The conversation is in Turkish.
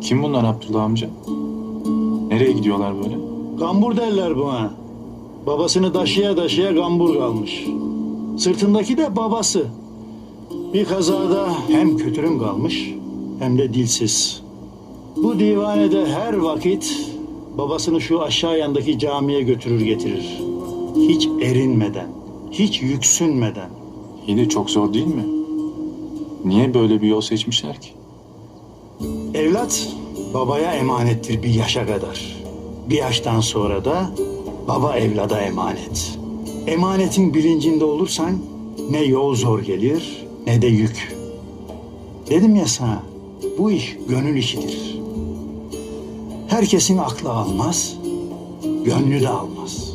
Kim bunlar Abdullah amca? Nereye gidiyorlar böyle? Gambur derler buna. Babasını taşıya taşıya gambur kalmış. Sırtındaki de babası. Bir kazada hem kötürüm kalmış hem de dilsiz. Bu divanede her vakit babasını şu aşağı yandaki camiye götürür getirir. Hiç erinmeden, hiç yüksünmeden. İyi de çok zor değil mi? Niye böyle bir yol seçmişler ki? Evlat babaya emanettir bir yaşa kadar. Bir yaştan sonra da baba evlada emanet. Emanetin bilincinde olursan ne yol zor gelir ne de yük. Dedim ya sana bu iş gönül işidir. Herkesin aklı almaz, gönlü de almaz.